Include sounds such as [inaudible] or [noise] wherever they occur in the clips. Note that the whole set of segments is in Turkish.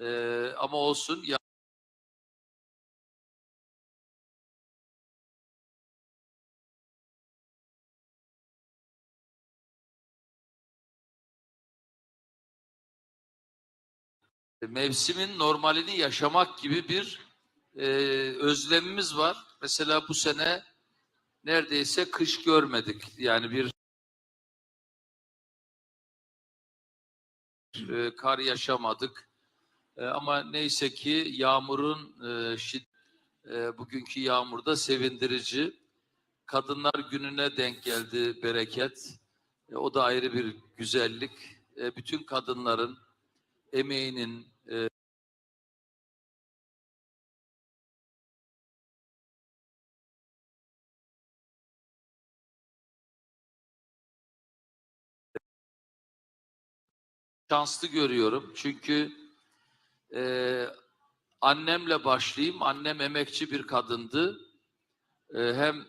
Ee, ama olsun ya mevsimin normalini yaşamak gibi bir e, özlemimiz var. Mesela bu sene neredeyse kış görmedik. Yani bir e, kar yaşamadık. E, ama neyse ki yağmurun e, şid- e, yağmurda sevindirici. Kadınlar gününe denk geldi bereket. E, o da ayrı bir güzellik. E, bütün kadınların emeğinin e, şanslı görüyorum. Çünkü e, annemle başlayayım. Annem emekçi bir kadındı. E, hem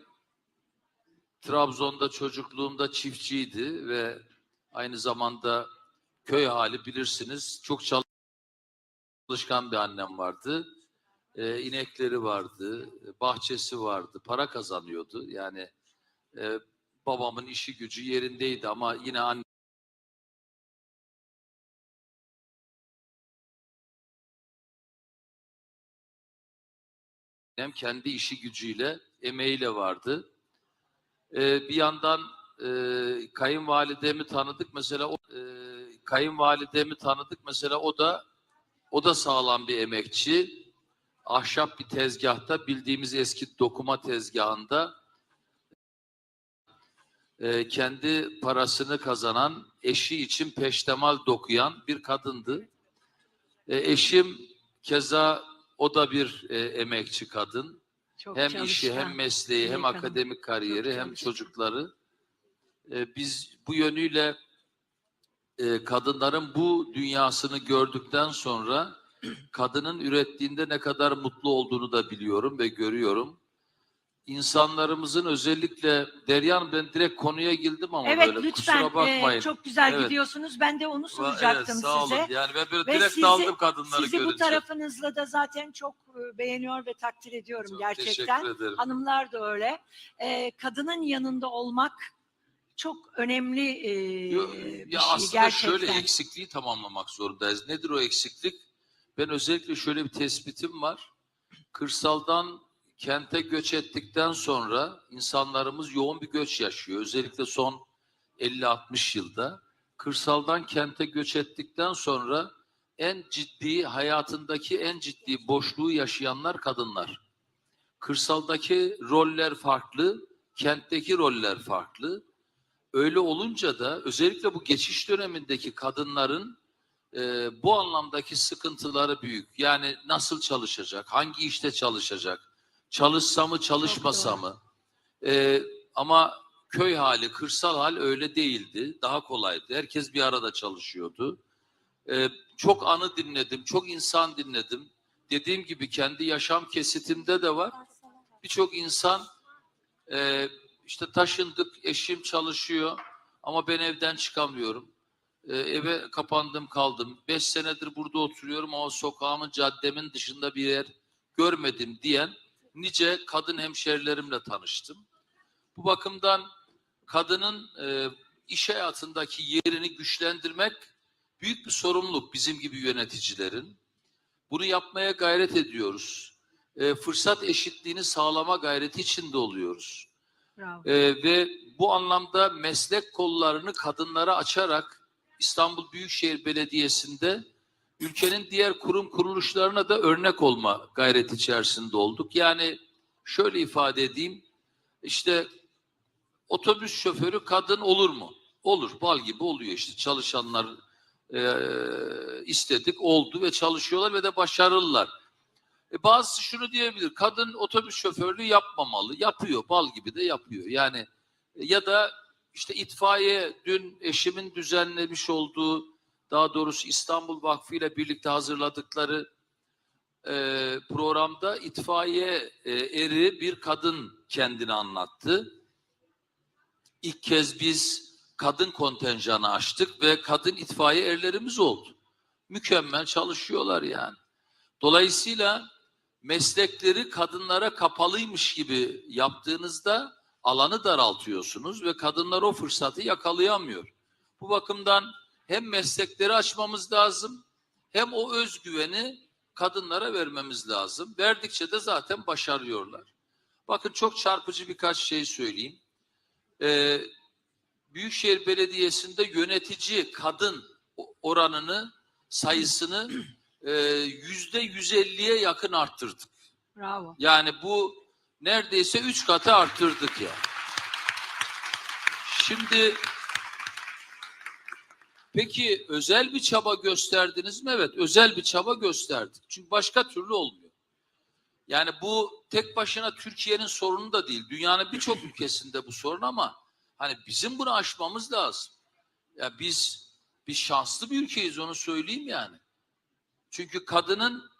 Trabzon'da çocukluğumda çiftçiydi ve aynı zamanda köy hali bilirsiniz. Çok çalışkan bir annem vardı. E, inekleri vardı, bahçesi vardı, para kazanıyordu. Yani e, babamın işi gücü yerindeydi ama yine anne Annem kendi işi gücüyle, emeğiyle vardı. Ee, bir yandan e, kayınvalidemi tanıdık mesela o e, kayınvalidemi tanıdık mesela o da o da sağlam bir emekçi. Ahşap bir tezgahta bildiğimiz eski dokuma tezgahında e, kendi parasını kazanan, eşi için peştemal dokuyan bir kadındı. E, eşim keza o da bir e, emekçi kadın. Çok hem işi çalışkan. hem mesleği hem kadın. akademik kariyeri Çok hem çalışkan. çocukları. E, biz bu yönüyle e, kadınların bu dünyasını gördükten sonra [clears throat] kadının ürettiğinde ne kadar mutlu olduğunu da biliyorum ve görüyorum. İnsanlarımızın özellikle Deryan ben direkt konuya girdim ama Evet böyle lütfen kusura e, bakmayın. çok güzel Evet. gidiyorsunuz. Ben de onu soracaktım evet, sağ size. olun. Yani ben böyle Ve direkt sizi- daldım kadınları Sizi görünce. bu tarafınızla da zaten çok e, beğeniyor ve takdir ediyorum Çok gerçekten. Hanımlar da öyle. E, kadının yanında olmak çok önemli e, Yo- bir ya şey aslında gerçekten. şöyle eksikliği tamamlamak zorundayız. Nedir o eksiklik? Ben özellikle şöyle bir tespitim var. Kırsaldan kente göç ettikten sonra insanlarımız yoğun bir göç yaşıyor. Özellikle son 50-60 yılda. Kırsaldan kente göç ettikten sonra en ciddi hayatındaki en ciddi boşluğu yaşayanlar kadınlar. Kırsaldaki roller farklı, kentteki roller farklı. Öyle olunca da özellikle bu geçiş dönemindeki kadınların e, bu anlamdaki sıkıntıları büyük. Yani nasıl çalışacak, hangi işte çalışacak, çalışsa mı, çalışmasa mı? E, ama köy hali, kırsal hal öyle değildi. Daha kolaydı. Herkes bir arada çalışıyordu. E, çok anı dinledim, çok insan dinledim. Dediğim gibi kendi yaşam kesitimde de var. Birçok insan e, işte taşındık, eşim çalışıyor ama ben evden çıkamıyorum. E, eve kapandım kaldım. Beş senedir burada oturuyorum ama sokağımın, caddemin dışında bir yer görmedim diyen nice kadın hemşerilerimle tanıştım. Bu bakımdan kadının e, iş hayatındaki yerini güçlendirmek büyük bir sorumluluk bizim gibi yöneticilerin. Bunu yapmaya gayret ediyoruz. E, fırsat eşitliğini sağlama gayreti içinde oluyoruz. Bravo. Ee, ve bu anlamda meslek kollarını kadınlara açarak İstanbul Büyükşehir Belediyesi'nde ülkenin diğer kurum kuruluşlarına da örnek olma gayreti içerisinde olduk. Yani şöyle ifade edeyim, işte otobüs şoförü kadın olur mu? Olur, bal gibi oluyor işte çalışanlar eee, istedik, oldu ve çalışıyorlar ve de başarılılar. E bazısı şunu diyebilir. Kadın otobüs şoförlüğü yapmamalı. Yapıyor. Bal gibi de yapıyor. Yani e, ya da işte itfaiye dün eşimin düzenlemiş olduğu daha doğrusu İstanbul Vakfı ile birlikte hazırladıkları e, programda itfaiye e, eri bir kadın kendini anlattı. İlk kez biz kadın kontenjanı açtık ve kadın itfaiye erlerimiz oldu. mükemmel çalışıyorlar yani. Dolayısıyla meslekleri kadınlara kapalıymış gibi yaptığınızda alanı daraltıyorsunuz ve kadınlar o fırsatı yakalayamıyor. Bu bakımdan hem meslekleri açmamız lazım hem o özgüveni kadınlara vermemiz lazım. Verdikçe de zaten başarıyorlar. Bakın çok çarpıcı birkaç şey söyleyeyim. Ee, Büyükşehir Belediyesi'nde yönetici kadın oranını, sayısını e, yüzde 150'ye yakın arttırdık. Bravo. Yani bu neredeyse üç katı arttırdık ya. Şimdi peki özel bir çaba gösterdiniz mi? Evet özel bir çaba gösterdik. Çünkü başka türlü olmuyor. Yani bu tek başına Türkiye'nin sorunu da değil. Dünyanın birçok ülkesinde bu sorun ama hani bizim bunu aşmamız lazım. Ya biz biz şanslı bir ülkeyiz onu söyleyeyim yani. Çünkü kadının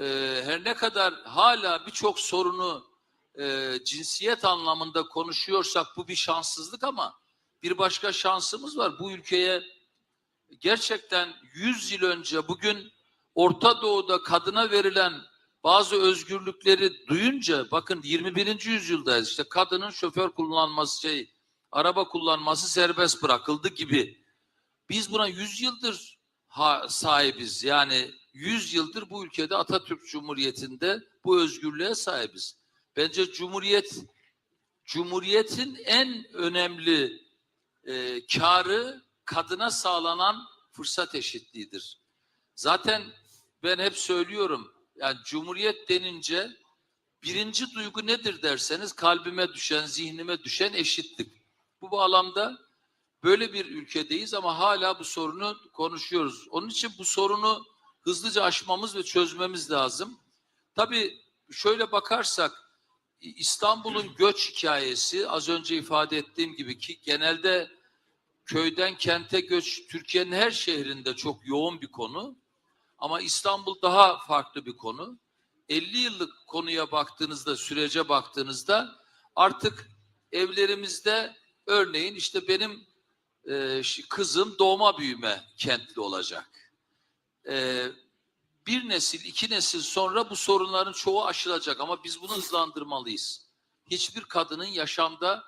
e, her ne kadar hala birçok sorunu e, cinsiyet anlamında konuşuyorsak bu bir şanssızlık ama bir başka şansımız var. Bu ülkeye gerçekten 100 yıl önce bugün Orta Doğu'da kadına verilen bazı özgürlükleri duyunca bakın 21. yüzyıldayız işte kadının şoför kullanması şey araba kullanması serbest bırakıldı gibi. Biz buna 100 yıldır sahibiz. Yani 100 yıldır bu ülkede Atatürk Cumhuriyeti'nde bu özgürlüğe sahibiz. Bence Cumhuriyet Cumhuriyetin en önemli e, karı kadına sağlanan fırsat eşitliğidir. Zaten ben hep söylüyorum yani Cumhuriyet denince birinci duygu nedir derseniz kalbime düşen, zihnime düşen eşitlik. Bu bağlamda böyle bir ülkedeyiz ama hala bu sorunu konuşuyoruz. Onun için bu sorunu hızlıca aşmamız ve çözmemiz lazım. Tabii şöyle bakarsak İstanbul'un göç hikayesi az önce ifade ettiğim gibi ki genelde köyden kente göç Türkiye'nin her şehrinde çok yoğun bir konu. Ama İstanbul daha farklı bir konu. 50 yıllık konuya baktığınızda, sürece baktığınızda artık evlerimizde örneğin işte benim e, kızım doğma büyüme kentli olacak. E, bir nesil, iki nesil sonra bu sorunların çoğu aşılacak ama biz bunu hızlandırmalıyız. Hiçbir kadının yaşamda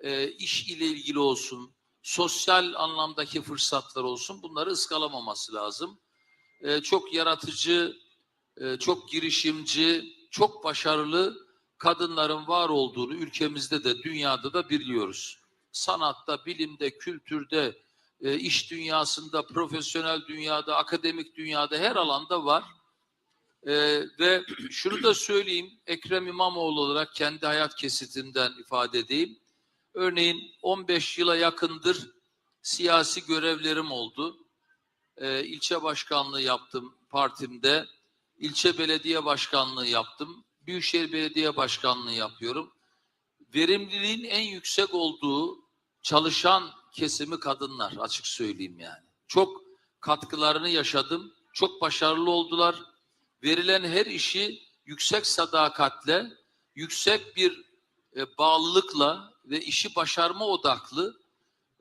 e, iş ile ilgili olsun, sosyal anlamdaki fırsatlar olsun bunları ıskalamaması lazım. E, çok yaratıcı, e, çok girişimci, çok başarılı kadınların var olduğunu ülkemizde de dünyada da biliyoruz. Sanatta, bilimde, kültürde, e, iş dünyasında, profesyonel dünyada, akademik dünyada her alanda var. E, ve [clears throat] şunu da söyleyeyim, Ekrem İmamoğlu olarak kendi hayat kesitinden ifade edeyim. Örneğin 15 yıla yakındır siyasi görevlerim oldu. E, ilçe başkanlığı yaptım partimde. İlçe belediye başkanlığı yaptım. Büyükşehir Belediye Başkanlığı yapıyorum. Verimliliğin en yüksek olduğu çalışan kesimi kadınlar açık söyleyeyim yani. Çok katkılarını yaşadım. Çok başarılı oldular. Verilen her işi yüksek sadakatle, yüksek bir e, bağlılıkla ve işi başarma odaklı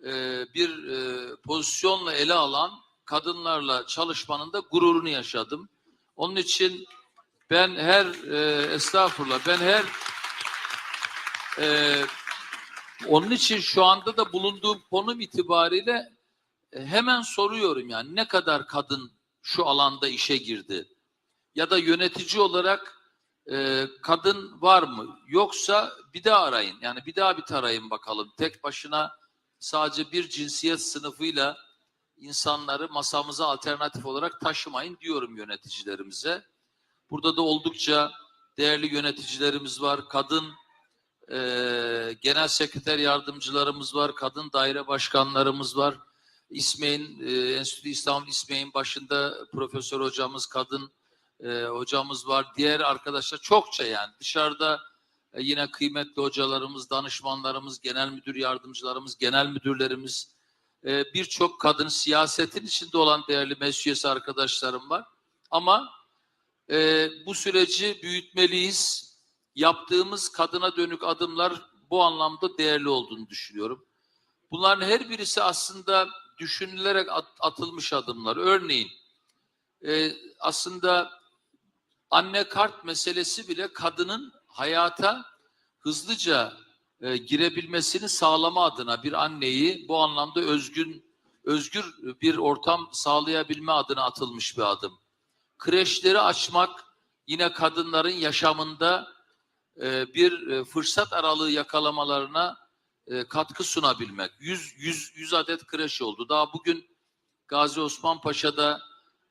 e, bir e, pozisyonla ele alan kadınlarla çalışmanın da gururunu yaşadım. Onun için ben her e, estağfurullah ben her e, onun için şu anda da bulunduğum konum itibariyle e, hemen soruyorum yani ne kadar kadın şu alanda işe girdi? Ya da yönetici olarak e, kadın var mı? Yoksa bir daha arayın. Yani bir daha bir tarayın bakalım. Tek başına sadece bir cinsiyet sınıfıyla insanları masamıza alternatif olarak taşımayın diyorum yöneticilerimize. Burada da oldukça değerli yöneticilerimiz var. Kadın e, genel sekreter yardımcılarımız var. Kadın daire başkanlarımız var. İsmail'in, e, Enstitü İstanbul İsmail'in başında profesör hocamız, kadın e, hocamız var. Diğer arkadaşlar çokça yani. Dışarıda e, yine kıymetli hocalarımız, danışmanlarımız, genel müdür yardımcılarımız, genel müdürlerimiz, e, birçok kadın siyasetin içinde olan değerli meclis arkadaşlarım var. Ama e, bu süreci büyütmeliyiz. Yaptığımız kadına dönük adımlar bu anlamda değerli olduğunu düşünüyorum. Bunların her birisi aslında düşünülerek at- atılmış adımlar. Örneğin e, aslında anne kart meselesi bile kadının hayata hızlıca e, girebilmesini sağlama adına bir anneyi bu anlamda özgün özgür bir ortam sağlayabilme adına atılmış bir adım. Kreşleri açmak yine kadınların yaşamında e, bir e, fırsat aralığı yakalamalarına e, katkı sunabilmek. 100 100 100 adet kreş oldu. Daha bugün Gazi Osman Paşa'da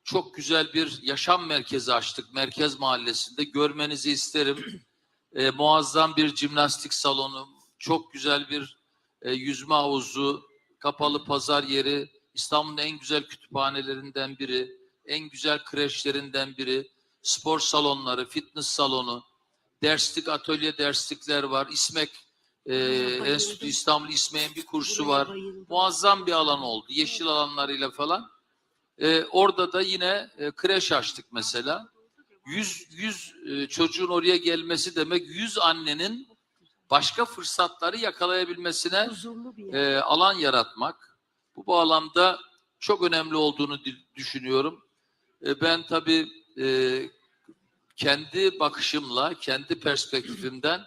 çok güzel bir yaşam merkezi açtık. Merkez Mahallesi'nde görmenizi isterim. E, muazzam bir jimnastik salonu, çok güzel bir e, yüzme havuzu, kapalı pazar yeri, İstanbul'un en güzel kütüphanelerinden biri, en güzel kreşlerinden biri, spor salonları, fitness salonu, derslik, atölye derslikler var. İSMEK e. Enstitü İstanbul İSMEK'in bir kursu var. Muazzam bir alan oldu. Yeşil alanlarıyla falan. E, orada da yine e, kreş açtık mesela. 100 100 e, çocuğun oraya gelmesi demek 100 annenin başka fırsatları yakalayabilmesine e, alan yaratmak. Bu bağlamda çok önemli olduğunu düşünüyorum. E, ben tabii e, kendi bakışımla, kendi perspektifimden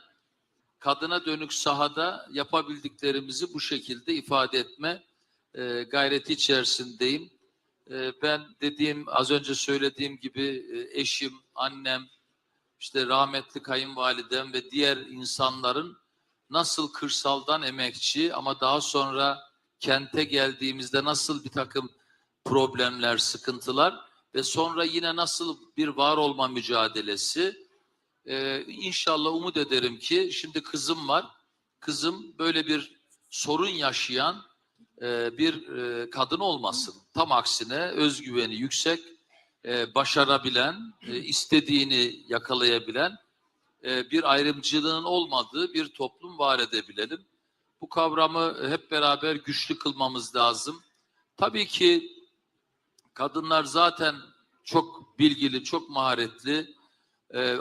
kadına dönük sahada yapabildiklerimizi bu şekilde ifade etme e, gayreti içerisindeyim. E, ben dediğim, az önce söylediğim gibi e, eşim, annem, işte rahmetli kayınvalidem ve diğer insanların nasıl kırsaldan emekçi ama daha sonra kente geldiğimizde nasıl bir takım problemler, sıkıntılar ve sonra yine nasıl bir var olma mücadelesi. Ee, inşallah umut ederim ki şimdi kızım var. Kızım böyle bir sorun yaşayan e, bir e, kadın olmasın. Tam aksine özgüveni yüksek, e, başarabilen, istediğini yakalayabilen bir ayrımcılığın olmadığı bir toplum var edebilelim. Bu kavramı hep beraber güçlü kılmamız lazım. Tabii ki kadınlar zaten çok bilgili, çok maharetli,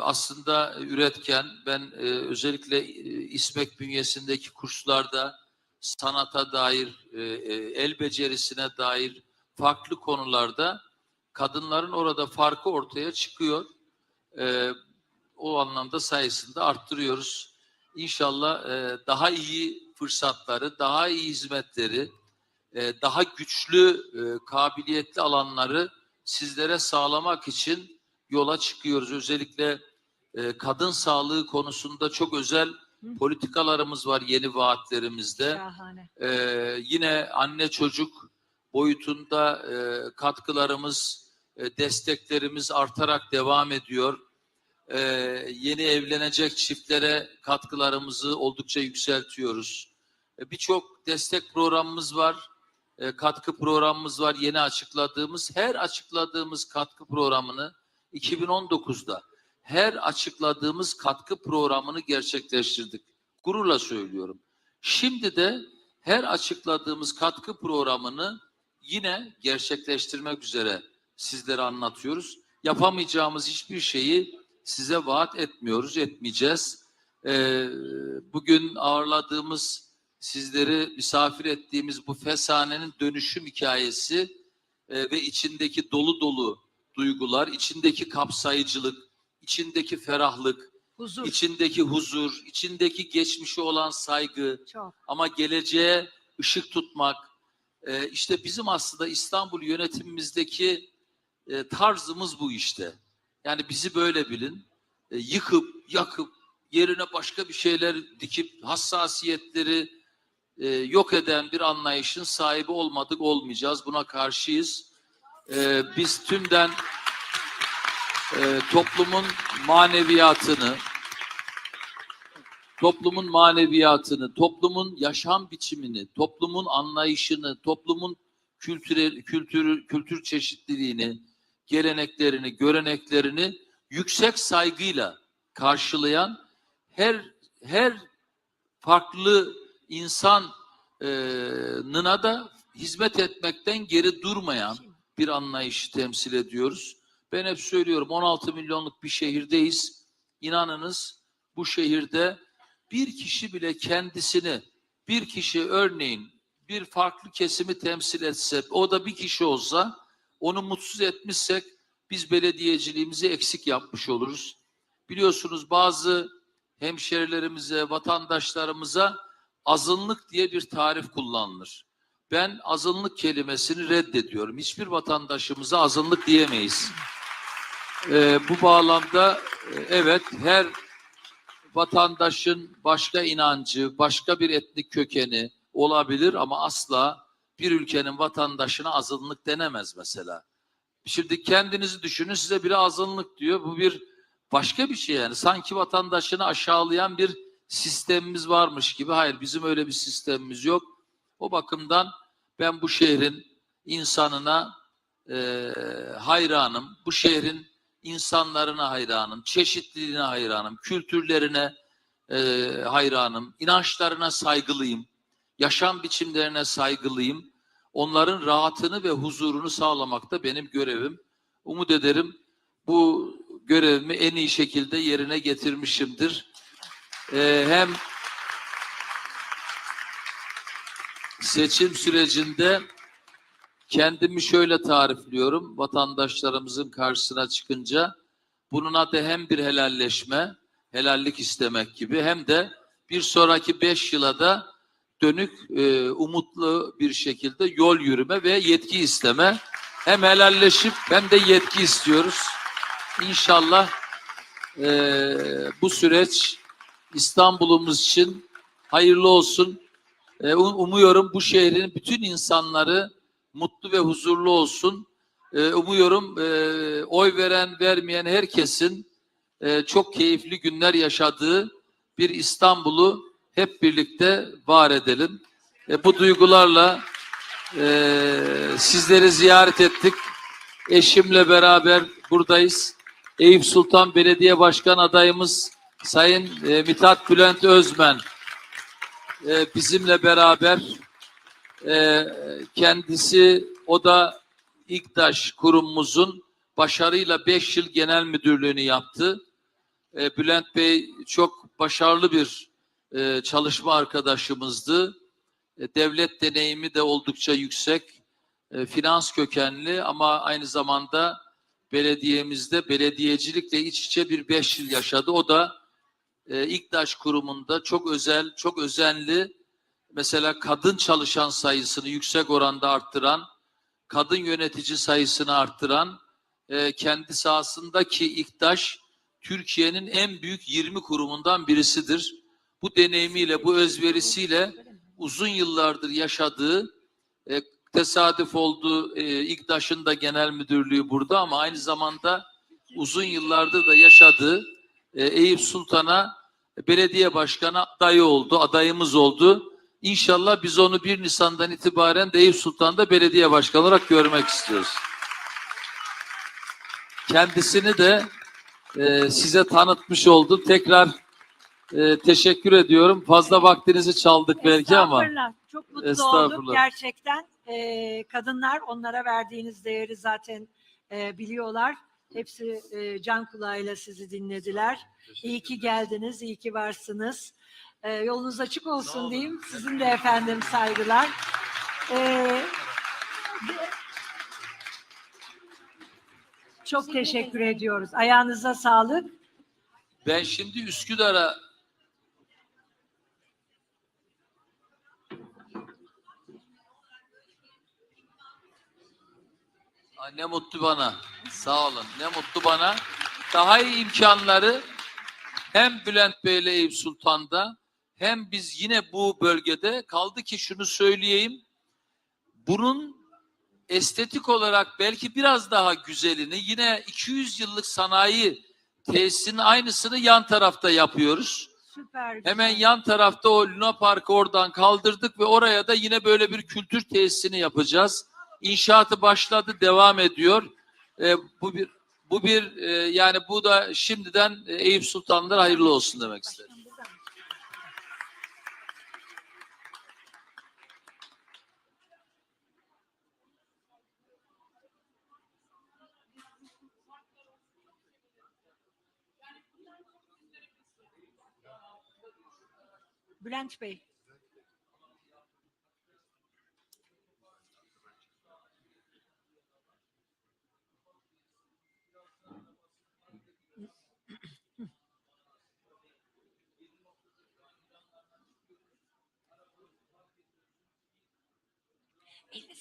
aslında üretken. Ben özellikle e, İSMEK bünyesindeki kurslarda sanata dair, e, e, el becerisine dair farklı konularda kadınların orada farkı ortaya çıkıyor. E, o anlamda sayısını da arttırıyoruz. İnşallah daha iyi fırsatları, daha iyi hizmetleri, daha güçlü, kabiliyetli alanları sizlere sağlamak için yola çıkıyoruz. Özellikle kadın sağlığı konusunda çok özel politikalarımız var yeni vaatlerimizde. Şahane. Ee, yine anne çocuk boyutunda e, katkılarımız, e, desteklerimiz artarak devam ediyor. Ee, yeni evlenecek çiftlere katkılarımızı oldukça yükseltiyoruz. E, Birçok destek programımız var, e, katkı programımız var yeni açıkladığımız. Her açıkladığımız katkı programını 2019'da her açıkladığımız katkı programını gerçekleştirdik. Gururla söylüyorum. Şimdi de her açıkladığımız katkı programını yine gerçekleştirmek üzere sizlere anlatıyoruz. Yapamayacağımız hiçbir şeyi size vaat etmiyoruz, etmeyeceğiz. Ee, bugün ağırladığımız, sizleri misafir ettiğimiz bu feshanenin dönüşüm hikayesi e, ve içindeki dolu dolu duygular, içindeki kapsayıcılık, içindeki ferahlık, Huzur. içindeki huzur, içindeki geçmişe olan saygı, Çok. ama geleceğe ışık tutmak, e, işte bizim aslında İstanbul yönetimimizdeki e, tarzımız bu işte. Yani bizi böyle bilin, E, yıkıp, yakıp, yerine başka bir şeyler dikip hassasiyetleri e, yok eden bir anlayışın sahibi olmadık, olmayacağız. Buna karşıyız. E, biz tümden e, toplumun maneviyatını, toplumun maneviyatını, toplumun yaşam biçimini, toplumun anlayışını, toplumun kültüre, kültür, kültür çeşitliliğini, geleneklerini, göreneklerini yüksek saygıyla karşılayan her her farklı insanına da hizmet etmekten geri durmayan bir anlayışı temsil ediyoruz. Ben hep söylüyorum 16 milyonluk bir şehirdeyiz. İnanınız bu şehirde bir kişi bile kendisini bir kişi örneğin bir farklı kesimi temsil etse o da bir kişi olsa onu mutsuz etmişsek biz belediyeciliğimizi eksik yapmış oluruz. Biliyorsunuz bazı hemşerilerimize, vatandaşlarımıza azınlık diye bir tarif kullanılır. Ben azınlık kelimesini reddediyorum. Hiçbir vatandaşımıza azınlık diyemeyiz. Ee, bu bağlamda e, evet her vatandaşın başka inancı, başka bir etnik kökeni olabilir ama asla bir ülkenin vatandaşına azınlık denemez mesela. Şimdi kendinizi düşünün size biri azınlık diyor. Bu bir başka bir şey yani. Sanki vatandaşını aşağılayan bir sistemimiz varmış gibi. Hayır bizim öyle bir sistemimiz yok. O bakımdan ben bu şehrin insanına eee hayranım. Bu şehrin insanlarına hayranım. Çeşitliliğine hayranım. Kültürlerine eee hayranım. inançlarına saygılıyım. Yaşam biçimlerine saygılıyım. Onların rahatını ve huzurunu sağlamak da benim görevim. Umut ederim bu görevimi en iyi şekilde yerine getirmişimdir. Ee, hem seçim sürecinde kendimi şöyle tarifliyorum vatandaşlarımızın karşısına çıkınca bunun adı hem bir helalleşme, helallik istemek gibi hem de bir sonraki beş yıla da dönük e, umutlu bir şekilde yol yürüme ve yetki isteme. Hem helalleşip hem de yetki istiyoruz. İnşallah e, bu süreç İstanbul'umuz için hayırlı olsun. E, um- umuyorum bu şehrin bütün insanları mutlu ve huzurlu olsun. E, umuyorum e, oy veren vermeyen herkesin e, çok keyifli günler yaşadığı bir İstanbul'u hep birlikte var edelim. E, bu duygularla e, sizleri ziyaret ettik. Eşimle beraber buradayız. Eyüp Sultan Belediye Başkan adayımız Sayın e, Mithat Bülent Özmen e, bizimle beraber e, kendisi o da İKTAŞ kurumumuzun başarıyla 5 yıl genel müdürlüğünü yaptı. E, Bülent Bey çok başarılı bir e, çalışma arkadaşımızdı. E, devlet deneyimi de oldukça yüksek. E, finans kökenli ama aynı zamanda belediyemizde belediyecilikle iç içe bir beş yıl yaşadı. O da e, İKTAŞ kurumunda çok özel, çok özenli mesela kadın çalışan sayısını yüksek oranda arttıran, kadın yönetici sayısını arttıran, e, kendi sahasındaki İKTAŞ Türkiye'nin en büyük 20 kurumundan birisidir. Bu deneyimiyle, bu özverisiyle uzun yıllardır yaşadığı e, tesadüf oldu. E, İKTAŞ'ın da genel müdürlüğü burada ama aynı zamanda uzun yıllardır da yaşadığı e, Eyüp Sultan'a belediye başkanı adayı oldu, adayımız oldu. İnşallah biz onu 1 Nisan'dan itibaren de Eyüp Sultan'da belediye başkanı olarak görmek istiyoruz. Kendisini de e, size tanıtmış oldum. Tekrar e, teşekkür ediyorum. Fazla vaktinizi çaldık belki ama. Çok mutlu olduk gerçekten. Ee, kadınlar onlara verdiğiniz değeri zaten e, biliyorlar. Hepsi e, can kulağıyla sizi dinlediler. İyi ki geldiniz, iyi ki varsınız. Ee, yolunuz açık olsun diyeyim. Sizin de efendim saygılar. Ee, çok teşekkür ediyoruz. Ayağınıza sağlık. Ben şimdi Üsküdar'a Ne mutlu bana. Sağ olun. Ne mutlu bana. Daha iyi imkanları hem Bülent Bey ile Eyüp Sultan'da hem biz yine bu bölgede kaldı ki şunu söyleyeyim. Bunun estetik olarak belki biraz daha güzelini yine 200 yıllık sanayi tesisinin aynısını yan tarafta yapıyoruz. Süper. güzel. Hemen yan tarafta o Luna Park'ı oradan kaldırdık ve oraya da yine böyle bir kültür tesisini yapacağız. İnşaatı başladı, devam ediyor. Ee, bu bir bu bir e, yani bu da şimdiden e, Eyüp Sultanlar hayırlı olsun demek isterim. Bülent Bey.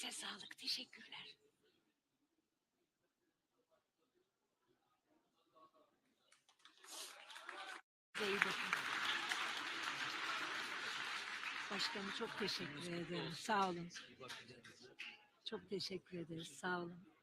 Elinize sağlık. Teşekkürler. Size iyi bakın. Başkanım çok teşekkür ederim. Sağ olun. Çok teşekkür ederiz. Sağ olun.